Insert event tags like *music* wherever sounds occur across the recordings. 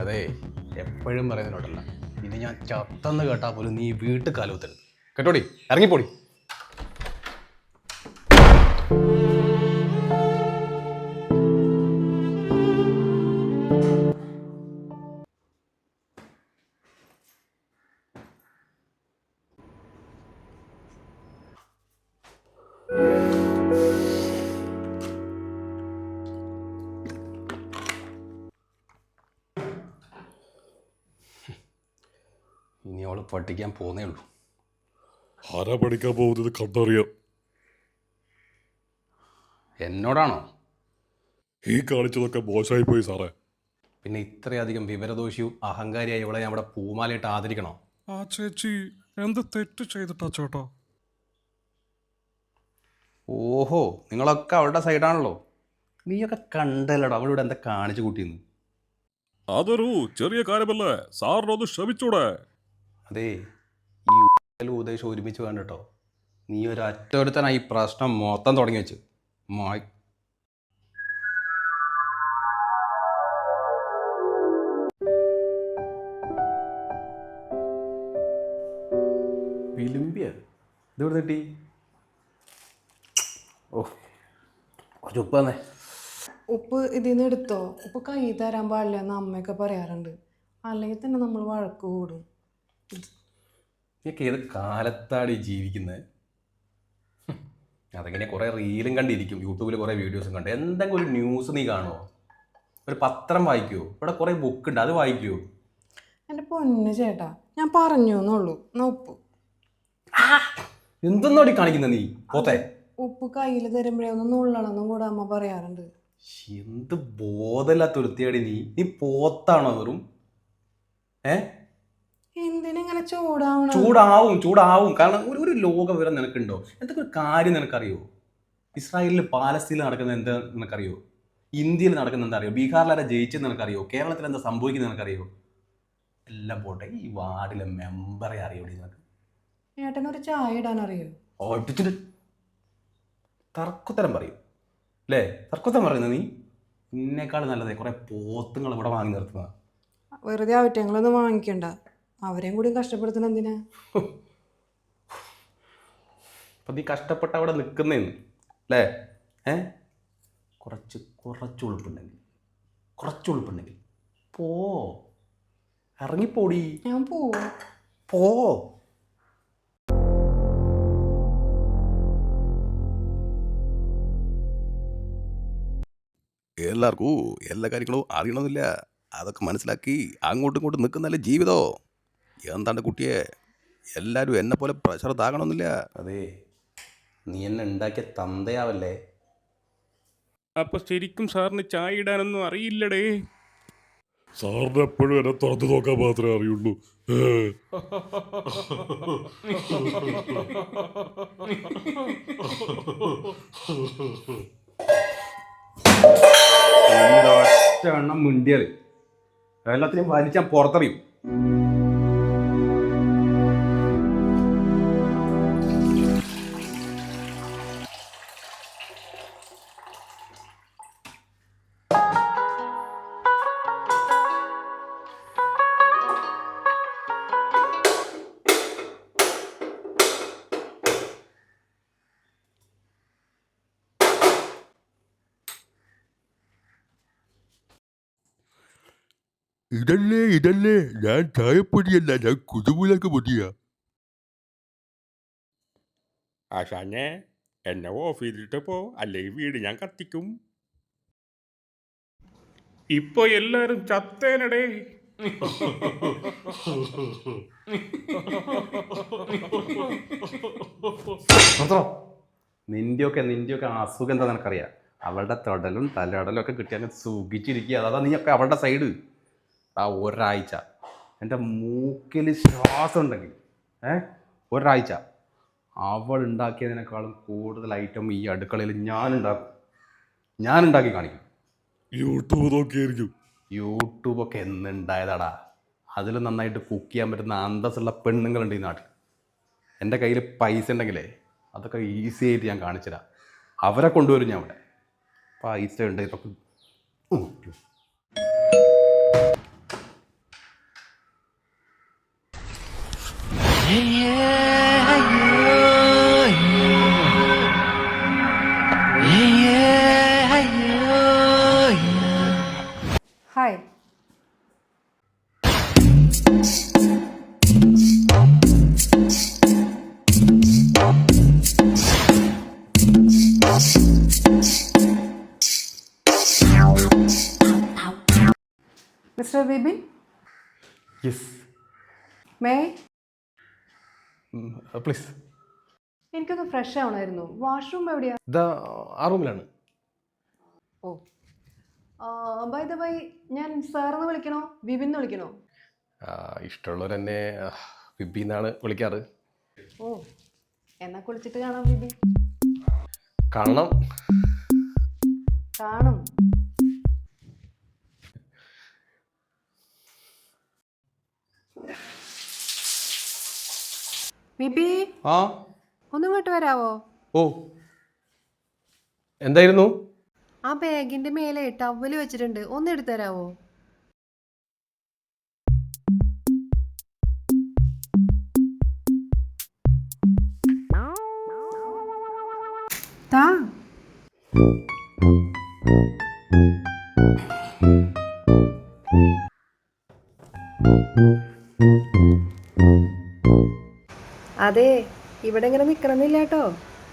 അതെ എപ്പോഴും പറയുന്നതിനോടല്ല. ഇനി ഞാൻ ചത്തെന്ന് കേട്ടാൽ പോലും നീ വീട്ടിൽ കാലുത്തരുത് കേട്ടോടി? ഇറങ്ങിപ്പോടി. പഠിക്കാൻ പോന്നേ ഉള്ളൂ. ആരാ പഠിക്കാൻ പോകുന്നത് കണ്ടറിയാം. എന്നോടാണോ? ഈ കാണിച്ചതൊക്കെ മോശമായി പോയി സാറേ. പിന്നെ ഇത്രയധികം വിവരദോഷിയും അഹങ്കാരിയായി ഇവളെ ഞാൻ അവിടെ പൂമാലയിട്ട് ആദരിക്കണോ? ആ ചേച്ചി എന്ത് തെറ്റ് ചെയ്തിട്ടാ ചേട്ടാ? ഓഹോ നിങ്ങളൊക്കെ അവളുടെ സൈഡാണല്ലോ. നീയൊക്കെ കണ്ടല്ലടാ അവളിവിടെ എന്താ കാണിച്ചു കൂട്ടിയെന്ന്? അതൊരു ചെറിയ കാര്യമല്ലേ? സാറിനൊന്ന് ക്ഷമിച്ചൂടെ. അതേ ഈ ഉപദേശം ഉദ്ദേശം ഒരുമിച്ച് വേണ്ട കേട്ടോ. നീ ഒരു അറ്റൊരുത്തനായി ഈ പ്രശ്നം മൊത്തം തുടങ്ങി വെച്ച്. മോയ് വിലുമ്പിയ? ഇതെവിടെ തട്ടി ഓ കുറച്ച് ഉപ്പ് തന്നെ. ഉപ്പ് ഇതിൽ നിന്ന് എടുത്തോ? ഉപ്പ് കൈ തരാൻ പാടില്ല എന്ന് അമ്മയൊക്കെ പറയാറുണ്ട്. അല്ലെങ്കിൽ തന്നെ നമ്മൾ വഴക്ക് കൂടും. നീയൊക്കെ ഏത് കാലത്താണ് ജീവിക്കുന്നത് അതെങ്ങനെ കുറേ റീലും കണ്ടിരിക്കും. യൂട്യൂബിൽ കുറേ വീഡിയോസും കണ്ട്. എന്തെങ്കിലും ഒരു ന്യൂസ് നീ കാണുമോ ഒരു പത്രം വായിക്കുമോ ഇവിടെ കുറേ ബുക്ക് ഉണ്ട് അത് വായിക്കുമോ എന്റെ പൊന്ന് ചേട്ടാ ഞാൻ പറഞ്ഞു എന്നുള്ളൂ എന്നാ ഉപ്പ്? എന്തെന്നോടി കാണിക്കുന്നത് നീ? പോത്തെ. ഉപ്പ് കയ്യിൽ തരുമ്പോഴേ ഒന്ന് നുള്ളണമെന്നും കൂടെ അമ്മ പറയാറുണ്ട്. എന്ത് ബോധമില്ലാത്ത ഒരുത്തിയാടി നീ. നീ പോത്താണോ വെറും? ഏ? എന്തിനിങ്ങനെ ചൂടാവണം. ചൂടാവും ചൂടാവും. കാരണം ഒരു ഒരു ലോക വിവരം നിനക്കുണ്ടോ? എന്തൊക്കെ ഒരു കാര്യം നിനക്കറിയോ? ഇസ്രായേലിൽ പാലസ്തീനിൽ നടക്കുന്നത് എന്താ നിനക്കറിയോ? ഇന്ത്യയിൽ നടക്കുന്ന എന്താ അറിയോ? ബീഹാറിലാരെ ജയിച്ചെന്ന് നിനക്കറിയോ? കേരളത്തിൽ എന്താ സംഭവിക്കുന്നത് നിനക്കറിയോ? എല്ലാം പോട്ടെ ഈ വാർഡിലെ മെമ്പറെ അറിയൂടി നിനക്ക്? ഏട്ടനൊരു ചായ ഇടാൻ അറിയോ ഓട്ടിച്ചിട്ട് തർക്കുത്തരം പറയും. അല്ലേ? തർക്കുത്തരം പറയുന്നത് നീ? ഇന്നേക്കാൾ നല്ലതേ കുറെ പോത്തുങ്ങൾ ഇവിടെ വാങ്ങി നിർത്തുന്നതാണ് വെറുതെ ആവട്ടെ ഞങ്ങളൊന്നും വാങ്ങിക്കണ്ട. അവരെയും കൂടി കഷ്ടപ്പെടുത്തണം എന്തിനാ? അപ്പം നീ കഷ്ടപ്പെട്ട് അവിടെ നിൽക്കുന്നേന്ന് അല്ലേ? ഏ? കുറച്ച് കുറച്ച് ഉളുപ്പുണ്ടെങ്കിൽ കുറച്ച് ഉളുപ്പുണ്ടെങ്കിൽ പോ. ഇറങ്ങിപ്പോടി. ഞാൻ പോ പോ. എല്ലാവർക്കും എല്ലാ കാര്യങ്ങളും അറിയണമെന്നില്ല. അതൊക്കെ മനസ്സിലാക്കി അങ്ങോട്ടും ഇങ്ങോട്ടും നിൽക്കുന്നല്ലേ ജീവിതോ. എന്താണ്ട് കുട്ടിയെ? എല്ലാവരും എന്നെ പോലെ പ്രഷർ താകണമെന്നില്ല. അതെ. നീ എന്നെ ഉണ്ടാക്കിയ തന്തയാവല്ലേ? അപ്പൊ ശരിക്കും സാറിന് ചായ ഇടാനൊന്നും അറിയില്ലടേ. സാറിന് എപ്പോഴും എന്നെ തുറന്നു നോക്കാൻ മാത്രമേ അറിയുള്ളൂ. എന്താ ഒറ്റ എണ്ണം മിണ്ടിയാൽ എല്ലാത്തിനെയും വലിച്ചാൽ പുറത്തറിയും. ഇതല്ലേ ഇതല്ലേ. ഞാൻ ചായപ്പൊടിയല്ല ഞാൻ കുതുമുലക്ക് പൊടിയാ. ആശാനെ എന്നെ ഓഫീസിലിട്ട് പോ അല്ലെങ്കിൽ വീട് ഞാൻ കത്തിക്കും? ഇപ്പൊ എല്ലാരും ചത്തേനടേ. നിന്റെയൊക്കെ നിന്റെയൊക്കെ അസുഖം എന്താ നിനക്കറിയാം? അവളുടെ തൊടലും തലടലും ഒക്കെ കിട്ടിയാൽ സുഖിച്ചിരിക്കുക. അതാ നീ ഒക്കെ അവളുടെ സൈഡ്. ആ ഒരാഴ്ച. എന്റെ മൂക്കിൽ ശ്വാസം ഉണ്ടെങ്കിൽ ഏ? ഒരാഴ്ച അവൾ ഉണ്ടാക്കിയതിനേക്കാളും കൂടുതൽ ഐറ്റം ഈ അടുക്കളയിൽ ഞാൻ ഉണ്ടാക്കും. ഞാൻ ഉണ്ടാക്കി കാണിക്കും. യൂട്യൂബ് നോക്കിയായിരിക്കും. യൂട്യൂബൊക്കെ എന്നുണ്ടായതാടാ അതിൽ നന്നായിട്ട് കുക്ക് ചെയ്യാൻ പറ്റുന്ന അന്തസ്സുള്ള പെണ്ണുങ്ങളുണ്ട് ഈ നാട്ടിൽ. എന്റെ കയ്യിൽ പൈസ ഉണ്ടെങ്കിലേ അതൊക്കെ ഈസി ആയിട്ട് ഞാൻ കാണിച്ചുതരാം. അവരെ കൊണ്ടുവരും ഞാൻ അവിടെ. പൈസ ഉണ്ട് ഇതൊക്കെ പ്ലീസ്. എനിക്കൊന്ന് ഫ്രഷ് ആവണമായിരുന്നു വാഷ്റൂം എവിടെയാ? ഇതാ ആ റൂമിലാണ്. ഓ. ബൈ ദ ബൈ ഞാൻ സാറെന്ന് വിളിക്കണോ? എന്ന് വിളിക്കണോ? ഇഷ്ടമുള്ളവർ എന്നെ ബിബി എന്നാണ് വിളിക്കാറ്. ഓ എന്നാ കുളിച്ചിട്ട് കാണാം ബിബി കാണണം. കാണും. ബിബി ആ? ഒന്നിങ്ങോട്ട് വരാവോ? ഓ. എന്തായിരുന്നു? ആ ബാഗിന്റെ മേലെ ടവൽ വെച്ചിട്ടുണ്ട്. ഒന്ന് എടുത്തു തരാവോ? താ അതെ ഇവിടെ ഇങ്ങനെ നിക്കണമെന്നില്ല കേട്ടോ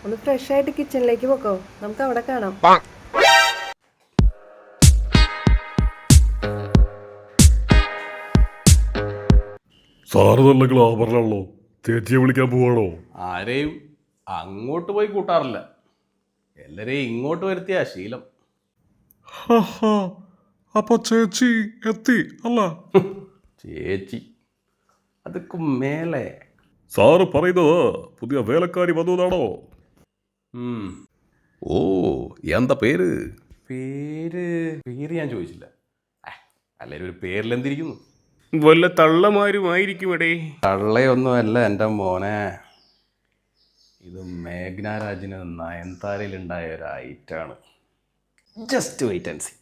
ഒന്ന് ഫ്രഷ് ആയിട്ട് കിച്ചണിലേക്ക് പോക്കോ. നമുക്ക് അവിടെ കാണാം. സാറ് നല്ല ഗ്ലാമറിലാണല്ലോ ചേച്ചിയെ വിളിക്കാൻ പോവാണോ? ആരെയും അങ്ങോട്ട് പോയി കൂട്ടാറില്ല. എല്ലാരെയും ഇങ്ങോട്ട് വരുത്തിയ ശീലം. അപ്പൊ ചേച്ചി എത്തി അല്ല? *laughs* ചേച്ചി. അതൊക്കെ മേലെ. സാറ് പറയുന്നത് പുതിയ വേലക്കാരി വന്നതാണോ. ഓ എന്താ പേര്? പേര് പേര് ഞാൻ ചോദിച്ചില്ല. അല്ലെങ്കിൽ ഒരു പേരിലെന്തിരിക്കുന്നു വല്ല തള്ളമാരുമായിരിക്കും എടേ തള്ളയൊന്നും അല്ല എന്റെ മോനെ. ഇത് മേഘ്നാരാജിന് നയൻതാരയിലുണ്ടായ ഒരു ഐറ്റാണ്. ജസ്റ്റ് വെയിറ്റ് ആൻഡ് സി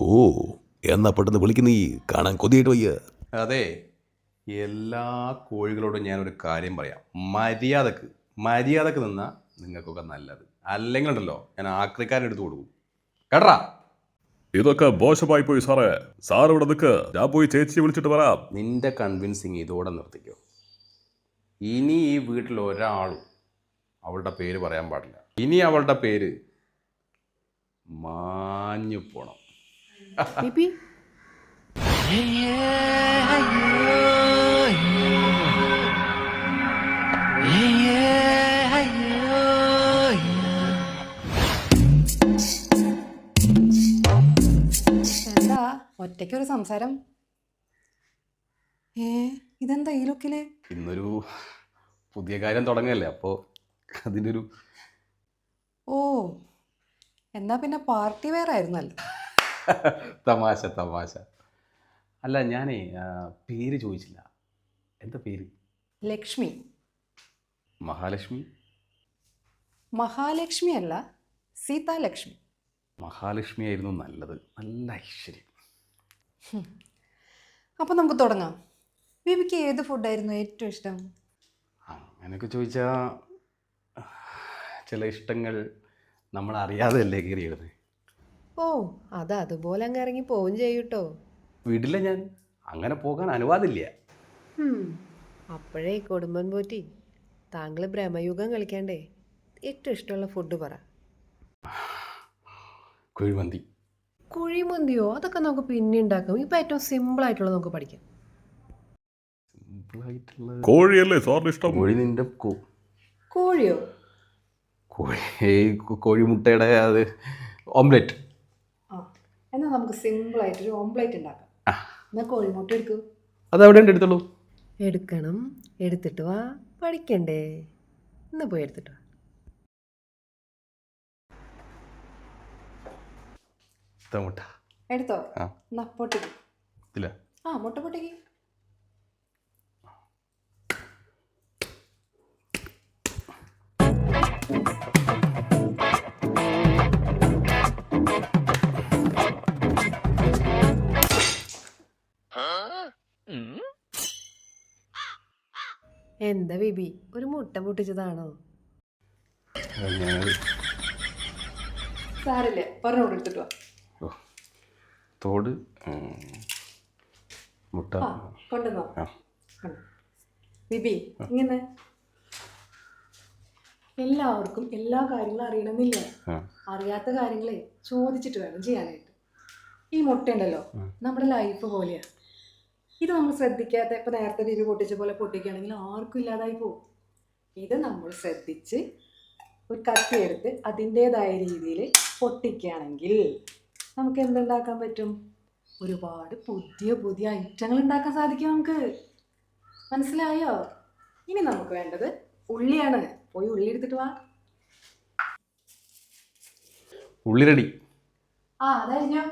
ഓ എന്നാ പെട്ടെന്ന് വിളിക്കുന്നീ കാണാൻ കൊതിയായിട്ട് വയ്യ. അതെ. എല്ലാ കോഴികളോടും ഞാനൊരു കാര്യം പറയാം. മര്യാദയ്ക്ക് മര്യാദയ്ക്ക് നിന്നാൽ നിങ്ങൾക്കൊക്കെ നല്ലത്. അല്ലെങ്കിൽ ഉണ്ടല്ലോ ഞാൻ ആക്രിക്കാരൻ എടുത്തു കൊടുക്കും. കേട്ടാ ഇതൊക്കെ മോശമായി പോയി സാറേ. സാർ ഇവിടെ നിൽക്ക്. ഞാൻ പോയി ചേച്ചി വിളിച്ചിട്ട് വരാം. നിന്റെ കൺവിൻസിങ് ഇതോടെ നിർത്തിക്കോ. ഇനി ഈ വീട്ടിൽ ഒരാളും അവളുടെ പേര് പറയാൻ പാടില്ല. ഇനി അവളുടെ പേര് മാഞ്ഞു പോണം. ഒറ്റയ്ക്കൊരു സംസാരം? ഏ ഇതെന്താ ഈ ലുക്കിൽ ഇന്നൊരു പുതിയ കാര്യം തുടങ്ങല്ലേ അപ്പോൾ അതിന്റെ ഒരു ഓ എന്നാ പിന്നെ പാർട്ടി വെയർ ആയിരുന്നല്ലോ. തമാശ തമാശ. അല്ല ഞാനേ ആ, പേര് ചോദിച്ചില്ല. എന്താ പേര്? ലക്ഷ്മി. മഹാലക്ഷ്മി? മഹാലക്ഷ്മി അല്ല സീതാലക്ഷ്മി. മഹാലക്ഷ്മി ആയിരുന്നു നല്ലത്. നല്ല ഐശ്വര്യം. അപ്പം നമുക്ക് തുടങ്ങാം. ബേബിക്ക് ഏത് ഫുഡായിരുന്നു ഏറ്റവും ഇഷ്ടം? അങ്ങനെയൊക്കെ ചോദിച്ചാൽ ചില ഇഷ്ടങ്ങൾ നമ്മൾ അറിയാതെയല്ലേ കയറിയിടുന്നത് ഓ അത് അതുപോലെ അങ്ങ് ഇറങ്ങി പോവും ചെയ്യൂട്ടോ. വീട്ടിലെ ഞാൻ അങ്ങനെ പോകാൻ അനുവാദമില്ല. അപ്പോഴേ കുടുംബം പോറ്റി താങ്കൾ ബ്രഹ്മയുഗം കളിക്കണ്ടേ ഏറ്റവും ഇഷ്ടമുള്ള ഫുഡ് പറ. കുഴിമന്തി. കുഴിമന്തിയോ? അതൊക്കെ നമുക്ക് പിന്നെ ഉണ്ടാക്കാം. ഇപ്പൊ ഏറ്റവും സിമ്പിൾ ആയിട്ടുള്ളത് നമുക്ക് പഠിക്കാം. കോഴിയല്ലേ സാറിന് ഇഷ്ടം? കോഴി നിന്റെ കോഴിയോ? കോഴി കോഴിമുട്ടയുടെ അത് ഓംലെറ്റ് ആ എന്നാൽ നമുക്ക് സിമ്പിൾ ആയിട്ട് ഒരു ഓംലെറ്റ് ഉണ്ടാക്കാം എന്നാൽ കോഴിമുട്ട എടുക്കൂ. അതെവിടെ ഉണ്ട് എടുത്തോളൂ. എടുക്കണം. എടുത്തിട്ട് വാ. പഠിക്കണ്ടേ? എന്നാ പോയി എടുത്തിട്ട് വാ. ഇതാ മുട്ട? എടുത്തോ. ആ. എന്നാ പൊട്ടിക്ക്. ഇല്ല ആ മുട്ട പൊട്ടിക്ക്. എന്താ ബിബി? ഒരു മുട്ട പൊട്ടിച്ചതാണോ? സാറില്ലേ പറഞ്ഞോട് എടുത്തിട്ട് വാ. തോട് മുട്ട? ബിബി ഇങ്ങനെ. എല്ലാവർക്കും എല്ലാ കാര്യങ്ങളും അറിയണമെന്നില്ല. അറിയാത്ത കാര്യങ്ങളെ ചോദിച്ചിട്ട് വേണം ചെയ്യാനായിട്ട്. ഈ മുട്ടയുണ്ടല്ലോ നമ്മുടെ ലൈഫ് പോലെയാ. ഇത് നമ്മൾ ശ്രദ്ധിക്കാത്ത ഇപ്പൊ നേരത്തെ രീതി പൊട്ടിച്ച പോലെ പൊട്ടിക്കുകയാണെങ്കിൽ ആർക്കും ഇല്ലാതായി പോകും. ഇത് നമ്മൾ ശ്രദ്ധിച്ച് ഒരു കത്തി എടുത്ത് അതിന്റെതായ രീതിയിൽ പൊട്ടിക്കുകയാണെങ്കിൽ നമുക്ക് എന്തുണ്ടാക്കാൻ പറ്റും? ഒരുപാട് പുതിയ പുതിയ ഐറ്റങ്ങൾ ഉണ്ടാക്കാൻ സാധിക്കും നമുക്ക്. മനസ്സിലായോ? ഇനി നമുക്ക് വേണ്ടത് ഉള്ളിയാണ്. പോയി ഉള്ളി എടുത്തിട്ട് വാ. ഉള്ളി റെഡി ആ അതായിരുന്നു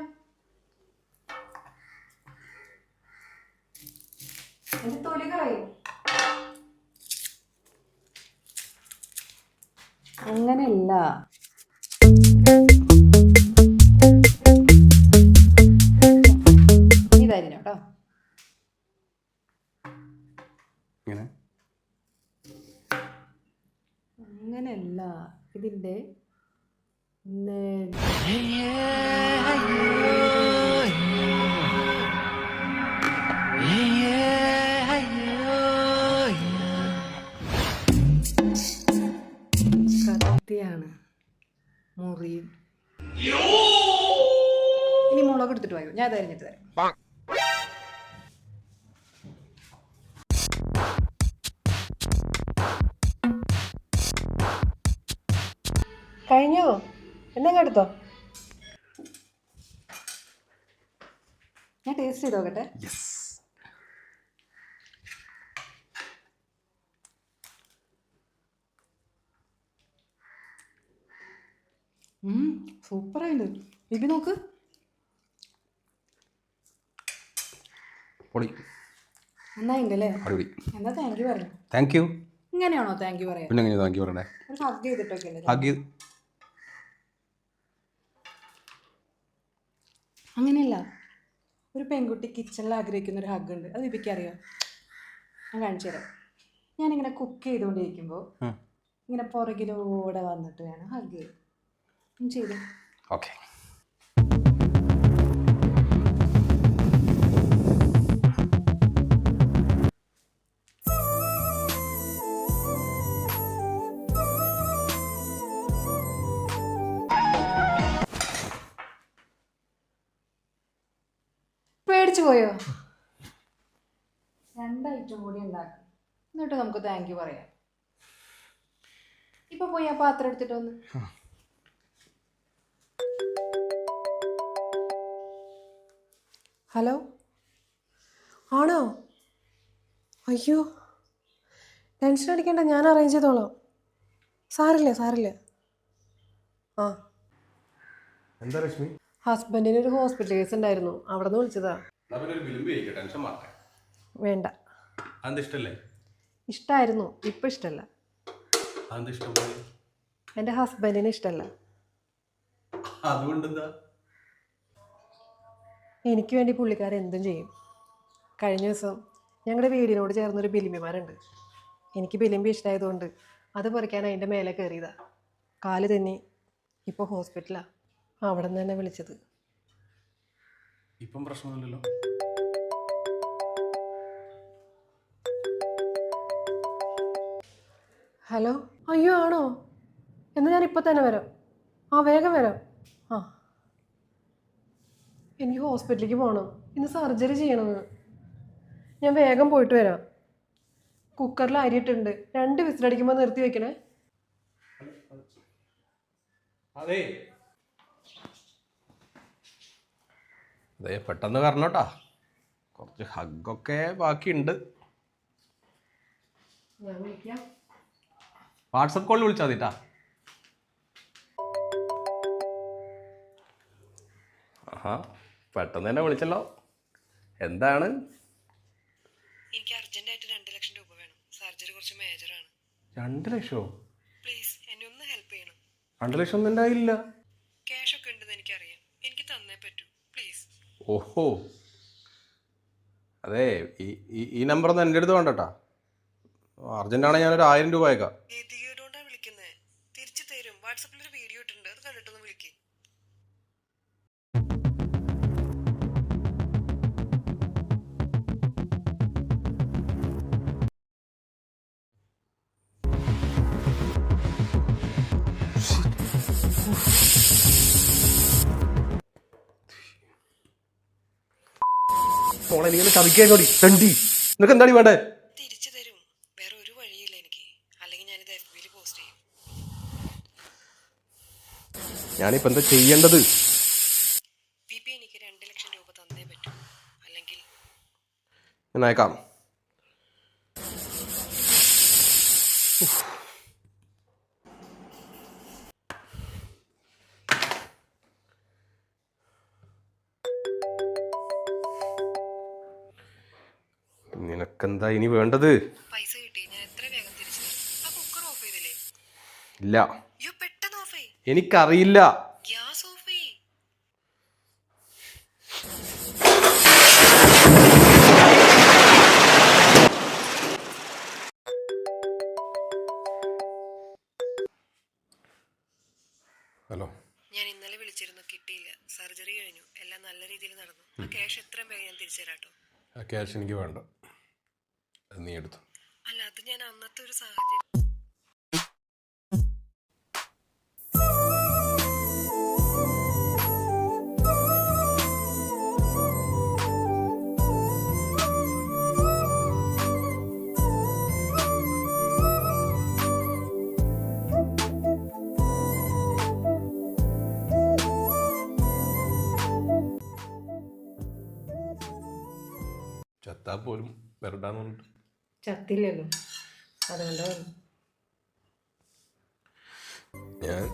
എന്റെ തൊലി കളയും അങ്ങനെയല്ല. ഇതായിരുന്നു കേട്ടോ ഇങ്ങനെ. അങ്ങനെയല്ല. ഇതിന്റെ നേ- കത്തിയാണ് മുറി. ഇനി മുളക് എടുത്തിട്ട് വായോ? ഞാൻ അത് അരിഞ്ഞിട്ട് തരാം. കഴിഞ്ഞോ? എന്നാ എടുത്തോ. ഞാൻ ടേസ്റ്റ് ചെയ്ത് നോക്കട്ടെ. സൂപ്പറായിട്ടുണ്ട് ബിബി നോക്ക്. പൊളി. നന്നായിണ്ടല്ലേ? അടിപൊളി. എന്താ താങ്ക് യു പറഞ്ഞു താങ്ക് യു ഇങ്ങനെയാണോ താങ്ക് യു പറയാ പിന്നെ എങ്ങനെ താങ്ക് യു പറയണ്ടേ ഹഗ് ചെയ്തിട്ടൊക്കെ ഹഗ് ചെയ്ത് അങ്ങനെയല്ല. ഒരു പെൺകുട്ടി കിച്ചണിൽ ആഗ്രഹിക്കുന്ന ഒരു ഹഗ് ഉണ്ട്. അത് ഇപ്പൊ അറിയാം? ഞാൻ കാണിച്ചു തരാം. ഞാനിങ്ങനെ കുക്ക് ചെയ്തുകൊണ്ടിരിക്കുമ്പോൾ ഇങ്ങനെ പുറകിലൂടെ വന്നിട്ട് വേണം ഹഗ് ചെയ്തു. ഓക്കെ പേടിച്ചു പോയോ? രണ്ട് ഐറ്റം കൂടി ഉണ്ടാക്കും. എന്നിട്ട് നമുക്ക് താങ്ക് യു പറയാം. ഇപ്പൊ പോയി ആ പാത്രം എടുത്തിട്ട് വന്ന്. ഹലോ? ആണോ? അയ്യോ. ടെൻഷൻ അടിക്കണ്ട ഞാൻ അറേഞ്ച് ചെയ്തോളാം. സാറില്ല സാറില്ല ആ. എന്താ ലക്ഷ്മി ഹസ്ബൻഡിന് ഒരു ഹോസ്പിറ്റൽ കേസ് ഉണ്ടായിരുന്നു. അവിടെ നിന്ന് വിളിച്ചതാ. എന്നാ പിന്നെ ഒരു വിളിമ്പ് കഴിക്കാം ടെൻഷൻ മാറട്ടെ വേണ്ട. അതെന്താ ഇഷ്ടല്ലേ? ഇഷ്ടമായിരുന്നു ഇപ്പം ഇഷ്ടമല്ല അതെന്താ ഇഷ്ടം പോലെ? എന്റെ ഹസ്ബൻഡിന് ഇഷ്ടമല്ല അതുകൊണ്ട് എന്താ എനിക്ക് വേണ്ടി പുള്ളിക്കാരൻ എന്തും ചെയ്യും. കഴിഞ്ഞ ദിവസം ഞങ്ങളുടെ വീടിനോട് ചേർന്നൊരു ബിലിമ്പിമാരുണ്ട് എനിക്ക് ബിലിമ്പി ഇഷ്ടമായതുകൊണ്ട് അത് പറിക്കാൻ അതിന്റെ മേലെ കയറിയതാണ് കാൽ തന്നെ ഇപ്പോൾ ഹോസ്പിറ്റലാണ് അവിടെ നിന്ന് തന്നെ വിളിച്ചത്. ഇപ്പം പ്രശ്നമൊന്നുമില്ലല്ലോ ഹലോ? അയ്യോ ആണോ? എന്നാൽ ഞാൻ ഇപ്പോൾ തന്നെ വരാം. ആ വേഗം വരാം. ആ. എനിക്ക് ഹോസ്പിറ്റലിലേക്ക് പോകണം ഇന്ന് സർജറി ചെയ്യണമെന്ന്. ഞാൻ വേഗം പോയിട്ട് വരാം. കുക്കറിൽ അരിയിട്ടുണ്ട്. രണ്ട് വിസിലടിക്കുമ്പോൾ നിർത്തി വെക്കണേ. അതെ അതെ പെട്ടെന്ന് വരണോട്ടാ. കുറച്ച് ഹഗ്ഗൊക്കെ ബാക്കിയുണ്ട്. ഞാൻ വിളിക്കാം. വാട്സപ്പ് കോളിൽ വിളിച്ചാൽ മതിട്ടാ. ആഹാ പെട്ടെന്ന് തന്നെ വിളിച്ചല്ലോ. എന്താണ്? എനിക്ക് അർജന്റായിട്ട് രണ്ട് ലക്ഷം രൂപ വേണം. സർജറി കുറച്ച് മേജറാണ്. രണ്ട് ലക്ഷമോ പ്ലീസ് എന്നെ ഒന്ന് ഹെൽപ്പ് ചെയ്യണം. രണ്ട് ലക്ഷം ഒന്നും ഉണ്ടായില്ല. ക്യാഷ് ഒക്കെ ഉണ്ടെന്ന് എനിക്കറിയാം. എനിക്ക് തന്നേ പറ്റൂ. ഓഹോ. അതെ ഈ ഈ- നമ്പർ ഒന്ന് എന്റെ അടുത്ത് വേണ്ടട്ടാ അർജന്റാണെങ്കിൽ ഞാനൊരു ആയിരം രൂപ അയക്കാം. മോളെ നീ ഒന്ന് ചതിക്കേക്കോടി തണ്ടി. നിനക്ക് എന്താണ് വേണ്ടേ? തിരിച്ചു തരും. വേറെ ഒരു വഴിയില്ല എനിക്ക്. അല്ലെങ്കിൽ ഞാനിത് എഫ് ബിയിൽ പോസ്റ്റ് ചെയ്യും. ഞാനിപ്പോ എന്താ ചെയ്യേണ്ടത്? പി പി എനിക്ക് രണ്ട് ലക്ഷം രൂപ തന്നേ പറ്റൂ. അല്ലെങ്കിൽ ഞാൻ അയക്കാം. നിനക്കെന്താ ഇനി വേണ്ടത്? പൈസ കിട്ടി ഞാൻ എത്ര വേഗം തിരിച്ചു? ആ കുക്കർ ഓഫ് ചെയ്തില്ലേ? ഇല്ല. അയ്യോ പെട്ടെന്ന് ഓഫ് ചെയ് എനിക്കറിയില്ല. ഗ്യാസ് ഓഫ് ചെയ് ഹലോ. ഞാൻ ഇന്നലെ വിളിച്ചിരുന്നു കിട്ടിയില്ല. സർജറി കഴിഞ്ഞു. എല്ലാം നല്ല രീതിയിൽ നടന്നു. ആ ക്യാഷ് എത്രയും വേഗം ഞാൻ തിരിച്ചു തരാട്ടോ ആ ക്യാഷ് എനിക്ക് വേണ്ട. നീ എടുത്തു. അല്ല അത് ഞാൻ അന്നത്തെ ഒരു സാഹചര്യം ചത്താ പോലും വെറുടാന്ന് പറഞ്ഞിട്ട്. ചത്തില്ലല്ലോ. അതുകൊണ്ടാണ് ഞാൻ?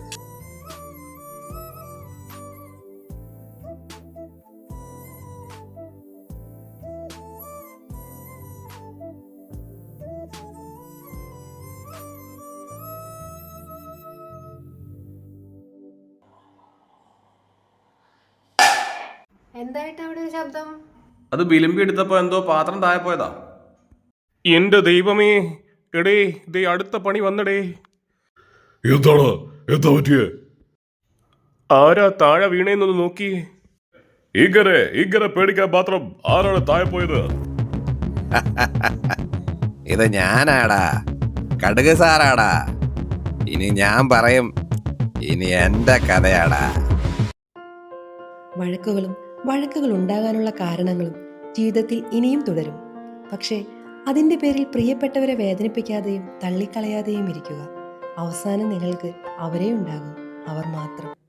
എന്തായിട്ട് അവിടെ ഒരു ശബ്ദം? അത് വിളിമ്പി എടുത്തപ്പോ എന്തോ പാത്രം താഴെ പോയതാ. എന്റെ ദൈവമേ എടേ ദേ അടുത്ത പണി വന്നടേ. എന്താണ്? എന്താ പറ്റിയേ? ആരാ താഴെ വീണേന്നൊന്ന് നോക്കി. ഇങ്ങനെ ഇങ്ങനെ പേടിക്കാൻ മാത്രം ആരാണ് താഴെ പോയത്? *laughs* ഇത് ഞാനാടാ. കടുക് സാറാടാ. ഇനി ഞാൻ പറയും ഇനി എന്റെ കഥയാടാ. വഴക്കുകളും വഴക്കുകൾ ഉണ്ടാകാനുള്ള കാരണങ്ങളും ജീവിതത്തിൽ ഇനിയും തുടരും. പക്ഷേ അതിന്റെ പേരിൽ പ്രിയപ്പെട്ടവരെ വേദനിപ്പിക്കാതെയും തള്ളിക്കളയാതെയും ഇരിക്കുക. അവസാനം നിങ്ങൾക്ക് അവരെ ഉണ്ടാകും. അവർ മാത്രം.